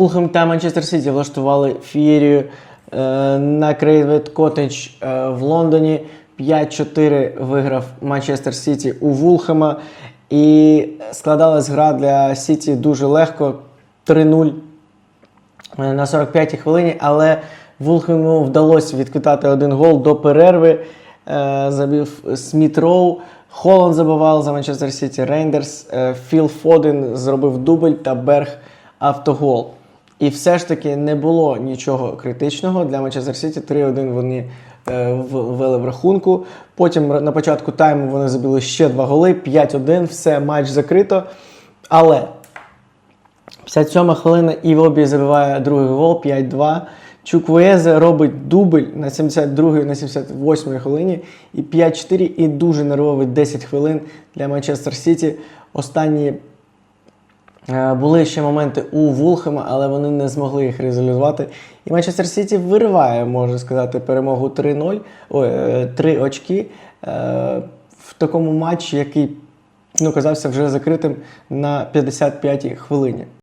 Улхем та Манчестер Сіті влаштували фієрію е, на Крейвет Коттедж е, в Лондоні. 5-4 виграв Манчестер Сіті у Вулхема. І складалась гра для Сіті дуже легко 3-0 е, на 45-й хвилині, але Вулхему вдалося відквітати один гол до перерви. Е, Забив Сміт Роу. Холланд забивав за Манчестер Сіті Рейндерс. е, Філ Фоден зробив дубль та Берг автогол. І все ж таки не було нічого критичного для Манчестер Сіті. 3-1 вони е, ввели в рахунку. Потім на початку тайму вони забили ще два голи, 5-1, все, матч закрито. Але 57-ма хвилина Івобі забиває другий гол 5-2. Чуквуезе робить дубль на 72-й, на 78-й хвилині і 5-4, і дуже нервовий 10 хвилин для Манчестер Сіті. Останні були ще моменти у Вулхема, але вони не змогли їх реалізувати. І Манчестер Сіті вириває, можна сказати, перемогу 3-0, ой, е, 3 очки е, в такому матчі, який ну, казався вже закритим на 55-й хвилині.